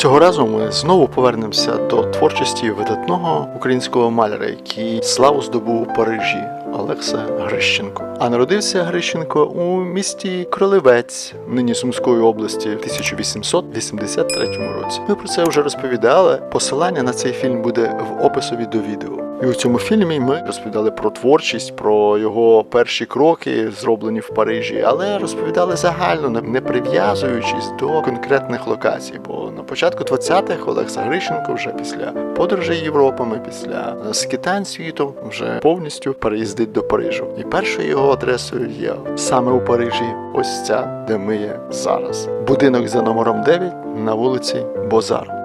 Цього разу ми знову повернемося до творчості видатного українського маляра, який славу здобув у Парижі. Олекса Грищенко. А народився Грищенко у місті Кролевець, нині Сумської області, в 1883 році. Ми про це вже розповідали. Посилання на цей фільм буде в описові до відео. І у цьому фільмі ми розповідали про творчість, про його перші кроки, зроблені в Парижі, але розповідали загально, не- прив'язуючись до конкретних локацій. Бо на початку 20-х Олекса Грищенко вже після подорожей Європами, після скитань світу, вже повністю переїздить до Парижу. І першою його адресою є саме у Парижі, ось ця, де ми є зараз. Будинок за номером 9 на вулиці Бозар.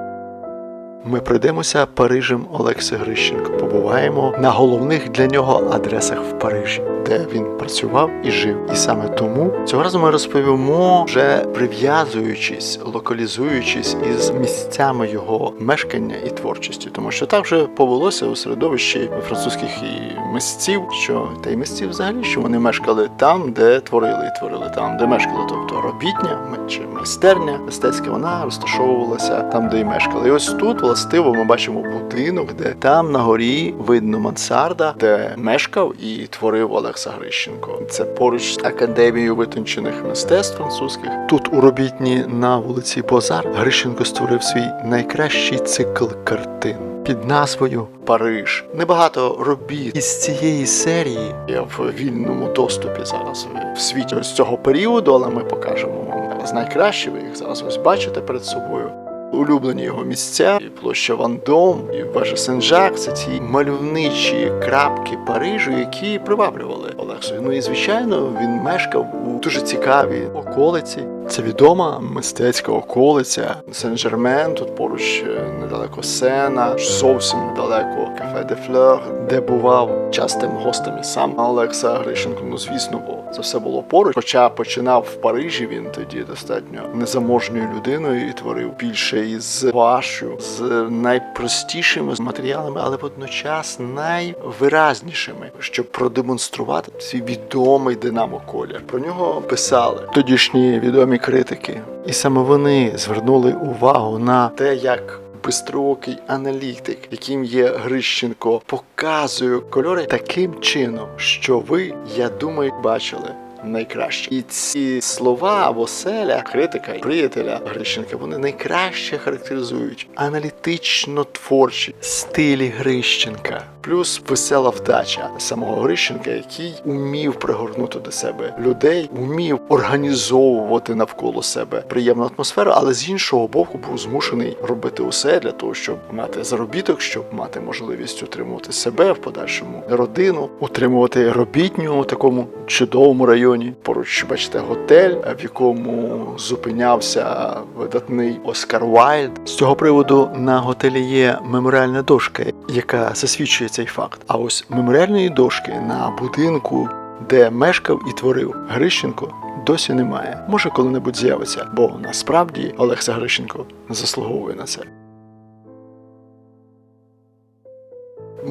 Ми пройдемося Парижем Олекси Грищенко. Побуваємо на головних для нього адресах в Парижі, де він працював і жив. І саме тому цього разу ми розповімо, вже прив'язуючись, локалізуючись із місцями його мешкання і творчості, тому що так вже повелося у середовищі французьких і мисців, що та й мисців взагалі, що вони мешкали там, де творили, і творили там, де мешкали. Тобто робітня чи майстерня мистецька, вона розташовувалася там, де й мешкали. І ось тут властиво ми бачимо будинок, де там на горі видно мансарда, де мешкав і творив Олекса Грищенко. Це поруч з академією витончених мистецтв французьких. Тут у робітні на вулиці Бозар Грищенко створив свій найкращий цикл картин. Під назвою Париж небагато робіт із цієї серії є в вільному доступі зараз в світі з цього періоду, але ми покажемо вам з найкращих. Ви їх зараз ось бачите перед собою. Улюблені його місця, і площа Вандом, і вежа Сен-Жак це ці мальовничі крапки Парижу, які приваблювали Олексу. Ну і звичайно, він мешкав у дуже цікавій околиці. Це відома мистецька околиця Сен-Жермен, тут поруч е, недалеко Сена, зовсім недалеко кафе де Флeur, де бував частим гостем і сам Олекса Грищенко. Ну звісно, бо це все було поруч. Хоча починав в Парижі, він тоді достатньо незаможною людиною і творив більше із вашою, з найпростішими матеріалами, але водночас найвиразнішими, щоб продемонструвати свій відомий динамо колір. Про нього писали тодішні відомі критики, і саме вони звернули увагу на те, як Бистроокий аналітик, яким є Грищенко, показує кольори таким чином, що ви, я думаю, бачили найкраще. І ці слова або селя критика і приятеля Грищенка вони найкраще характеризують аналітично творчі стилі Грищенка. Плюс весела вдача самого Грищенка, який умів пригорнути до себе людей, умів організовувати навколо себе приємну атмосферу, але з іншого боку був змушений робити усе для того, щоб мати заробіток, щоб мати можливість утримувати себе в подальшому родину, утримувати робітню у такому чудовому районі. Поруч бачите готель, в якому зупинявся видатний Оскар Вайльд. З цього приводу на готелі є меморіальна дошка, яка засвідчує цей факт. А ось меморіальної дошки на будинку, де мешкав і творив Грищенко. Досі немає. Може, коли-небудь з'явиться, бо насправді Олекса Грищенко заслуговує на це.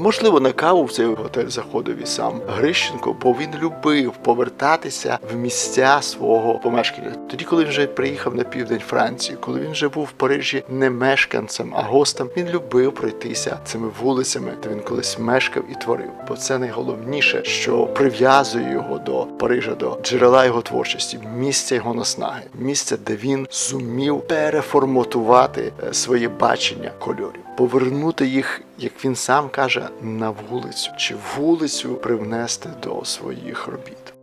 Можливо, на каву в цей готель заходив і сам Грищенко, бо він любив повертатися в місця свого помешкання. Тоді, коли він вже приїхав на південь Франції, коли він вже був в Парижі не мешканцем, а гостем, він любив пройтися цими вулицями, де він колись мешкав і творив. Бо це найголовніше, що прив'язує його до Парижа, до джерела його творчості, місця його наснаги, місця, де він зумів переформатувати е, своє бачення кольорів, повернути їх, як він сам каже, на вулицю чи вулицю привнести до своїх робіт.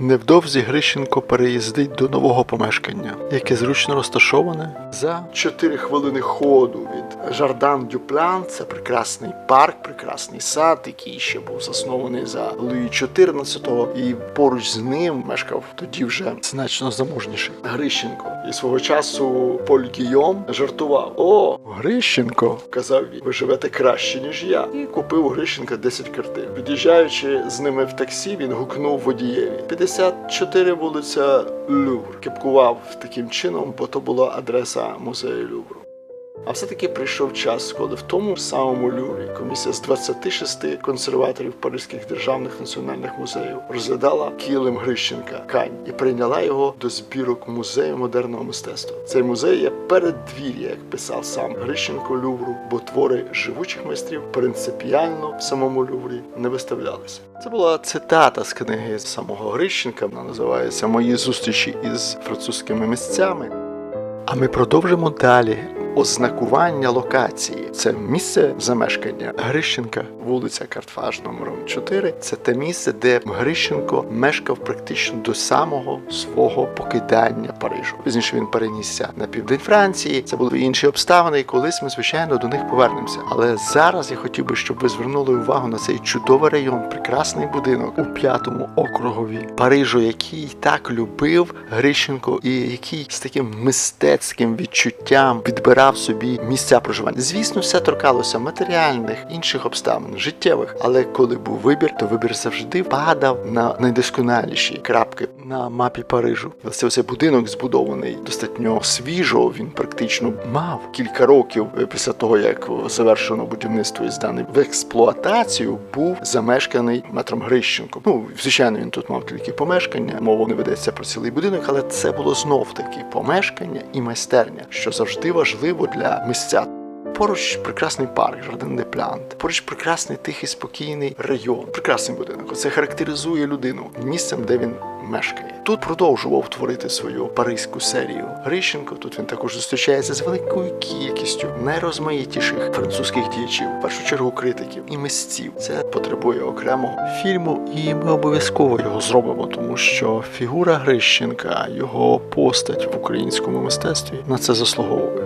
Невдовзі Грищенко переїздить до нового помешкання, яке зручно розташоване за 4 хвилини ходу від Жардан Дюплан. Це прекрасний парк, прекрасний сад, який ще був заснований за Луї XIV, і поруч з ним мешкав тоді вже значно заможніший Грищенко. І свого часу Поль Гійом жартував: О, Грищенко, казав він, ви живете краще, ніж я. І купив у Грищенка 10 картин. Під'їжджаючи з ними в таксі, він гукнув водієві. 54 вулиця Лювр. Кепкував таким чином, бо то була адреса музею Лувру. А все-таки прийшов час, коли в тому самому Луврі комісія з 26 консерваторів Паризьких державних національних музеїв розглядала килим Грищенка Кань і прийняла його до збірок музею модерного мистецтва. Цей музей є переддвір'я, як писав сам Грищенко Лувру, бо твори живучих майстрів принципіально в самому Луврі не виставлялися. Це була цитата з книги самого Грищенка. Вона називається Мої зустрічі із французькими місцями. А ми продовжимо далі. Ознакування локації це місце замешкання Грищенка, вулиця Картфаж номером 4. Це те місце, де Грищенко мешкав практично до самого свого покидання Парижу. Пізніше він перенісся на південь Франції. Це були інші обставини, і колись ми звичайно до них повернемося. Але зараз я хотів би, щоб ви звернули увагу на цей чудовий район, прекрасний будинок у п'ятому округові Парижу, який так любив Грищенко, і який з таким мистецьким відчуттям відбирав собі місця проживання. Звісно, все торкалося матеріальних інших обставин, життєвих. Але коли був вибір, то вибір завжди падав на найдосконаліші крапки на мапі Парижу. Це ось будинок збудований достатньо свіжо. Він практично мав кілька років е, після того, як завершено будівництво і зданий в експлуатацію, був замешканий метром Грищенко. Ну, звичайно, він тут мав тільки помешкання. Мова не ведеться про цілий будинок, але це було знов таки помешкання і майстерня, що завжди важливо для місця. Поруч прекрасний парк, Жардин де Плянт. Поруч прекрасний тихий, спокійний район. Прекрасний будинок. Це характеризує людину місцем, де він мешкає. Тут продовжував творити свою паризьку серію Грищенко. Тут він також зустрічається з великою кількістю найрозмаїтіших французьких діячів, в першу чергу критиків і мисців. Це потребує окремого фільму, і ми обов'язково його зробимо, тому що фігура Грищенка, його постать в українському мистецтві на це заслуговує.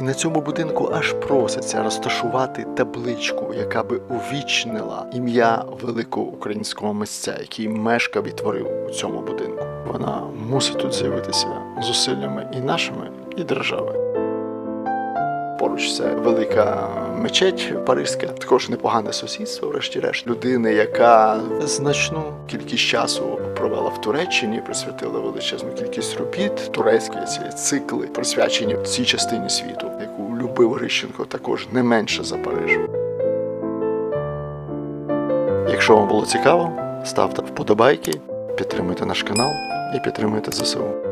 І на цьому будинку аж проситься розташувати табличку, яка би увічнила ім'я великого українського митця, який мешкав і творив у цьому будинку. Вона мусить тут з'явитися зусиллями і нашими, і держави. Поруч це велика мечеть паризька, також непогане сусідство, врешті-решт. Людини, яка значну кількість часу провела в Туреччині, присвятила величезну кількість робіт. Турецькі ці цикли присвячені цій частині світу, яку любив Грищенко також не менше за Париж. Якщо вам було цікаво, ставте вподобайки, підтримуйте наш канал і підтримуйте ЗСУ.